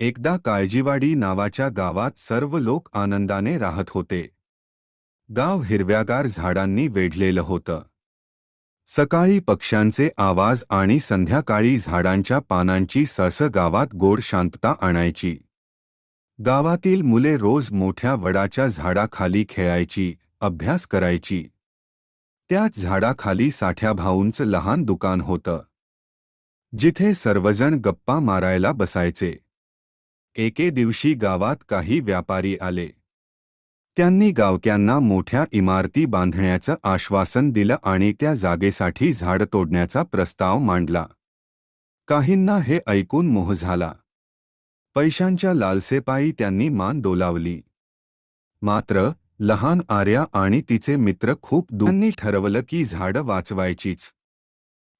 एकदा काळजीवाडी नावाच्या गावात सर्व लोक आनंदाने राहत होते. गाव हिरव्यागार झाडांनी वेढलेलं होतं. सकाळी पक्ष्यांचे आवाज आणि संध्याकाळी झाडांच्या पानांची सरस गावात गोड शांतता आणायची. गावातील मुले रोज मोठ्या वडाच्या झाडाखाली खेळायची अभ्यास करायची. त्याच झाडाखाली साठ्या भाऊंचं लहान दुकान होतं. जिथे सर्वजण गप्पा मारायला बसायचे. एके दिवशी गावात काही व्यापारी आले. त्यांनी गावक्यांना मोठ्या इमारती बांधण्याचं आश्वासन दिलं आणि त्या जागेसाठी झाड तोडण्याचा प्रस्ताव मांडला. काहींना हे ऐकून मोह झाला. पैशांच्या लालसेपायी त्यांनी मान डोलावली. मात्र लहान आर्या आणि तिचे मित्र खूप दोन्ही ठरवलं की झाडं वाचवायचीच.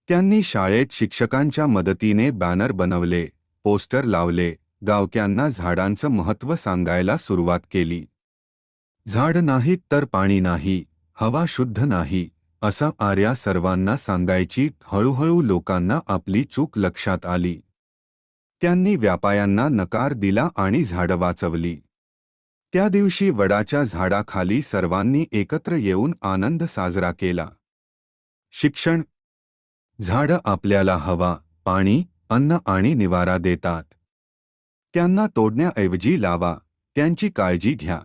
त्यांनी शाळेत शिक्षकांच्या मदतीने बॅनर बनवले पोस्टर लावले गावक्यांना झाडांचं महत्त्व सांगायला सुरुवात केली. झाड नाहीत तर पाणी नाही हवा शुद्ध नाही असं आर्या सर्वांना सांगायची हळूहळू लोकांना आपली चूक लक्षात आली. त्यांनी व्यापायांना नकार दिला आणि झाडं वाचवली. त्या दिवशी वडाच्या झाडाखाली सर्वांनी एकत्र येऊन आनंद साजरा केला. शिक्षण झाडं आपल्याला हवा पाणी अन्न आणि निवारा देतात. त्यांना तोडण्याऐवजी लावा. त्यांची काळजी घ्या.